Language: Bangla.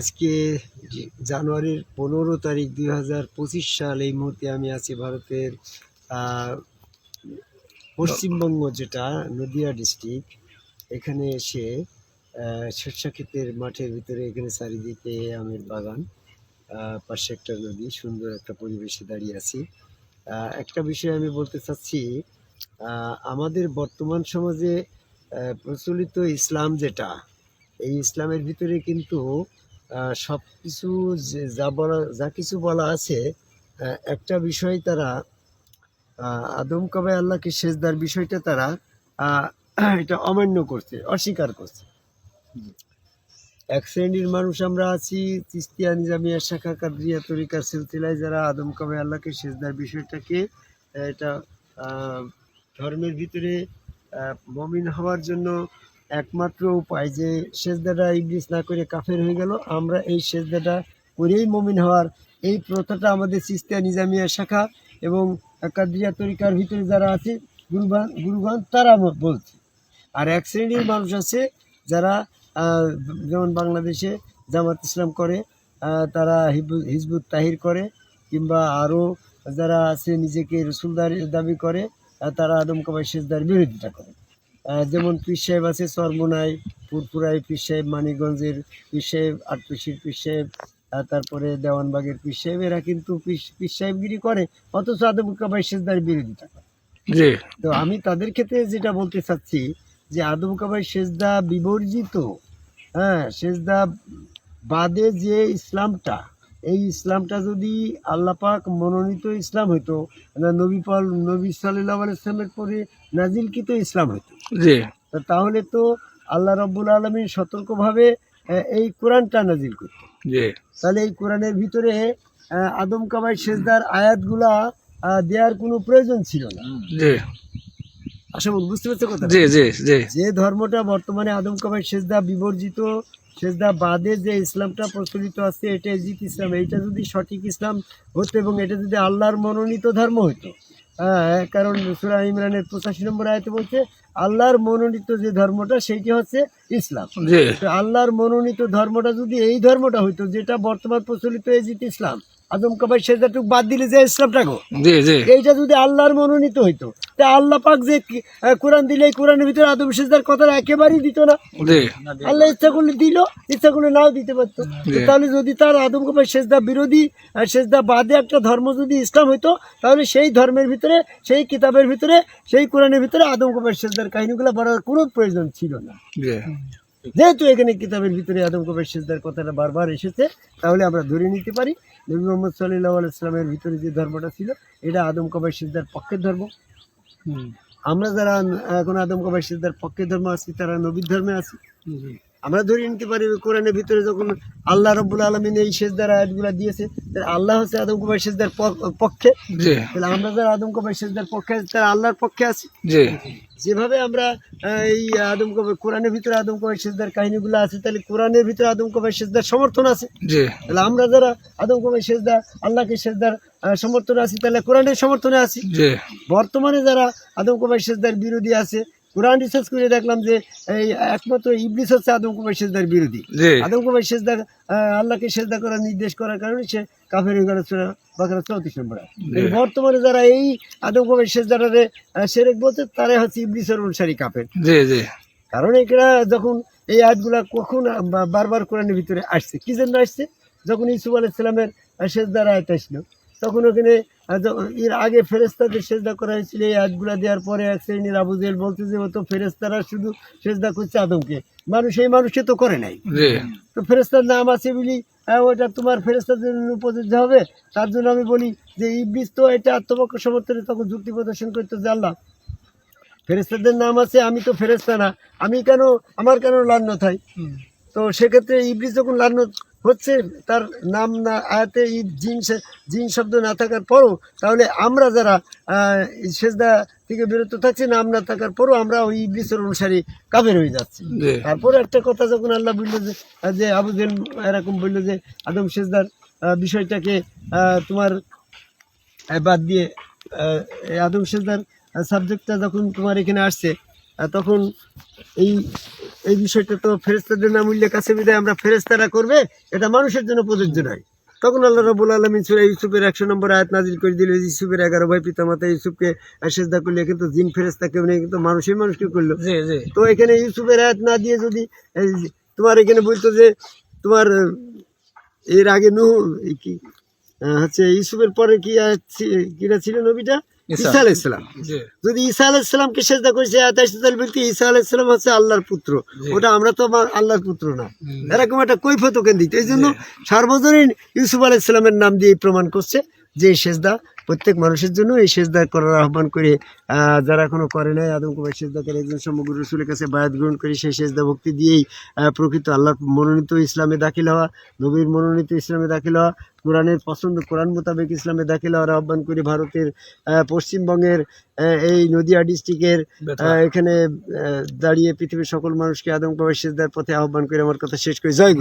আজকে জানুয়ারির পনেরো তারিখ দুই হাজার পঁচিশ সাল এই মুহূর্তে আমি আছি ভারতের পশ্চিমবঙ্গ যেটা, নদিয়া ডিস্ট্রিক্ট। এখানে এসে সরষা ক্ষেতের মাঠের ভিতরে এখানে চারিদিকে আমের বাগান পাশে একটা নদী, সুন্দর একটা পরিবেশে দাঁড়িয়ে আছি। একটা বিষয় আমি বলতে চাচ্ছি আমাদের বর্তমান সমাজে প্রচলিত ইসলাম যেটা, এই ইসলামের ভিতরে কিন্তু সব কিছু যে যা বলা যা কিছু বলা আছে একটা বিষয় তারা আদম কবে আল্লাহকে সেজদার বিষয়টা তারা এটা অমান্য করছে, অস্বীকার করছে। এক শ্রেণির মানুষ আমরা আছি, তিস্তিয়া, নিজামিয়া, শাখা, কাদরিয়া, তরিকার সিলসিলায় যারা আদম কবে আল্লাহকে সেজদার বিষয়টাকে, এটা ধর্মের ভিতরে মমিন হওয়ার জন্য একমাত্র উপায় যে সেজদাটা ইংলিশ না করে কাফের হয়ে গেল। আমরা এই সেজদাটা করেই মমিন হওয়ার এই প্রথাটা আমাদের সিস্তিয়া নিজামিয়া শাখা এবং কাদরিয়া তরিকার ভিতরে যারা আছে গুরুগান গুরুগান তারা বলছে। আর এক শ্রেণির মানুষ আছে যারা যেমন বাংলাদেশে জামাত ইসলাম করে তারা হিজবুত তাহির করে, কিংবা আরও যারা আছে নিজেকে রসুলদার দাবি করে তারা আদম কাবাই সেজদার বিরোধিতা করে। যেমন পীর সাহেব আছে চরমোনাই পুরপুরাই পীর সাহেব মানিকগঞ্জের পীর সাহেব আটপিসির পীর সাহেব তারপরে দেওয়ানবাগের পীর সাহেব এরা কিন্তু পীর সাহেবগিরি করে অথচ আদম কাবাই সেজদার বিরোধিতা করে। তো আমি তাদের ক্ষেত্রে যেটা বলতে চাচ্ছি যে আদম কাবাই সেজদা বিবর্জিত হ্যাঁ সেজদা বাদে যে ইসলামটা এই ইসলামটা যদি আল্লাপাক মনোনীত ইসলাম হইতো না নবী পাল নবী সাল্লাহ আলাইসলামের পরে নাজিলকৃত ইসলাম হইতো। তাহলে তো আল্লাহ রব্বুল আলমীর সতর্কভাবে এই কোরআনটা নাজিল করতো। তাহলে এই কোরআনের ভিতরে আদম কাবাই সেজদার আয়াতগুলা দেওয়ার কোনো প্রয়োজন ছিল না। করি বুঝতে পারছ কথা যে ধর্মটা বর্তমানে আদম কাবাই সেজদা বিবর্জিত সেজদা বাদে যে ইসলামটা প্রচলিত আছে এটা ইজিত ইসলাম। এইটা যদি সঠিক ইসলাম হতো এবং এটা যদি আল্লাহর মনোনীত ধর্ম হতো হ্যাঁ কারণ সুরা ইমরানের পঁচাশি নম্বর আয়তে বলছে আল্লাহর মনোনীত যে ধর্মটা সেইটি হচ্ছে ইসলাম। আল্লাহর মনোনীত ধর্মটা যদি এই ধর্মটা হইতো যেটা বর্তমান প্রচলিত এজিত ইসলাম আদম কাবাই সেজদাটুকু বাদ দিলে যে ইসলামটা গো? এইটা যদি আল্লাহর মনোনীত হইতো তা আল্লাহ পাক যে কোরআন দিলে কোরআনের ভিতরে আদম সেজদার কথা একেবারেই দিত না। আল্লাহ ইচ্ছা করলে দিল ইচ্ছা করলে নাও দিতে পারতো। তাহলে যদি তার আদম কবাই সেজদা বিরোধী আর সেজদা বাদে একটা ধর্ম যদি ইসলাম হইতো তাহলে সেই ধর্মের ভিতরে সেই কিতাবের ভিতরে সেই কোরআনের ভিতরে আদম কবাই সেজদার কাহিনীগুলো বলার কোনো প্রয়োজন ছিল না। যেহেতু এখানে কিতাবের ভিতরে আদম কবির সিজদার কথাটা বারবার এসেছে তাহলে আমরা ধরে নিতে পারি নবী মোহাম্মদ সাল্লাহ আলাইসলামের ভিতরে যে ধর্মটা ছিল এটা আদম কবির সিজদার পক্ষের ধর্ম। আমরা যারা এখন আদম কবাসীদের পক্ষে ধর্ম আছি তারা নবীর ধর্মে আছি। আমরা ধরে নিতে পারি কোরআনের ভিতরে যখন আল্লাহ রব্বুল আলমিন এই সেজদার আয়াতগুলো দিয়েছে আল্লাহ হচ্ছে আদম কবির সিজদার পক্ষে। তাহলে আমরা যারা আদম কবির সিজদার পক্ষে আছি তারা আল্লাহর পক্ষে আছি। যেভাবে আমরা এই আদম কবির কোরআনের ভিতরে আদম কবির সেজদার কাহিনীগুলো আছে তাহলে কোরআনের ভিতরে আদম কবির সেজদার সমর্থন আছে। তাহলে আমরা যারা আদম কবির সেজদার আল্লাহকে সেজদার আহ, সমর্থনে আছি তাহলে কোরআনের সমর্থনে আছি। বর্তমানে যারা আদম কবির সেজদার বিরোধী আছে কোরআন রিসার্চ করে দেখলাম যে এই একমাত্র ইবলিস হচ্ছে আদম কবির সেজদার বিরোধী। আদম কবির সেজদার আল্লাহকে সেজদা করার নির্দেশ করার কারণে সে কাফের চৌত্রিশ নম্বর। বর্তমানে যারা এই আদম কবির সেজদারে সেরেক বলছে তারাই হচ্ছে ইবলিসের অনুসারী কাফের। কারণ এখানে যখন এই আয়াতগুলা কখন বারবার কোরআনের ভিতরে আসছে কি জন্য আসছে? যখন ইসুফ আলাইসালামের শেষদার আয়াত আসলো। তখন ওখানে এর আগে ফেরেস্তাদের সেজদা করা হয়েছিল এই আয়াতগুলা দেওয়ার পরে এক শ্রেণির আবু জেল বলছে যে ও তো ফেরেস্তারা শুধু সেজদা করছে আদমকে। মানুষ এই মানুষে তো করে নাই। তো ফেরেস্তার নাম আছে বলি হ্যাঁ, ওটা তোমার ফেরেস্তার জন্য উপযোজ্য হবে। তার জন্য আমি বলি যে ইবলিস তো এটা আত্মপক্ষ সমর্থনে তখন যুক্তি প্রদর্শন করতে জানলাম ফেরেস্তাদের নাম আছে আমি তো ফেরেস্তা না। আমি কেন আমার কেন লান্নত হয়? তো সেক্ষেত্রে ইবলিস যখন লান্নত হচ্ছে তার নাম না আয়াতে ই জিন জিন শব্দ না থাকার পরও তাহলে আমরা যারা সেজদা থেকে বিরত থাকছি নাম না থাকার পরও আমরা ওই ইবলিসের অনুসারী কাবের হয়ে যাচ্ছি। তারপরে একটা কথা যখন আল্লাহ বলল যে যে আবু জেল এরকম বলল যে আদম সেজদার বিষয়টাকে তোমার বাদ দিয়ে এই আদম সেজদার সাবজেক্টটা যখন তোমার এখানে আসছে তখন এই এই বিষয়টা তো ফেরেস্তাদের নাম উল্লেখ আছে বিধায় আমরা ফেরেস্তারা করবে এটা মানুষের জন্য প্রযোজ্য নয়। তখন আল্লাহ রাবুল আলমিন সুরা ইউসুফের একশো নম্বর আয়াত নাজিল করে দিল ইউসুফের এগারো ভাই পিতামাতা ইউসুফকে সেজদা করলে কিন্তু জিন ফেরেস্তা কেউ নেই কিন্তু মানুষই মানুষকে করল। তো এখানে ইউসুফের আয়াত না দিয়ে যদি তোমার এখানে বলতো যে তোমার এর আগে নু কি হচ্ছে ইউসুফের পরে কি কিরা ছিল নবীটা? ঈসা। আলাইসালাম যদি ঈসা আলাইসালামকে সেজদা করেছে আসছে বলতে ঈসা আলাইসালাম হচ্ছে আল্লাহর পুত্র। ওটা আমরা তো আমার আল্লাহর পুত্র না। এরকম একটা কৈফত ওকে দিতে এই জন্য সার্বজনীন ইউসুফ আলাইসালামের নাম দিয়ে প্রমাণ করছে যে সেজদা প্রত্যেক মানুষের জন্য এই সেজদা করার আহ্বান করে যারা এখনও করে নাই আদম কুমার সেজদা করে একজন সমগ্র রসুলের কাছে বায়াত গ্রহণ করে সেই সেজদা ভক্তি দিয়েই প্রকৃত আল্লাহর মনোনীত ইসলামে দাখিল হওয়া নবীর মনোনীত ইসলামে দাখিল হওয়া কোরআনের পছন্দ কোরআন মোতাবেক ইসলামে দাখিল হওয়ার আহ্বান করে ভারতের পশ্চিমবঙ্গের এই নদিয়া ডিস্ট্রিক্টের এখানে দাঁড়িয়ে পৃথিবীর সকল মানুষকে আদম কুমার সেজদার পথে আহ্বান করে আমার কথা শেষ করে। জয়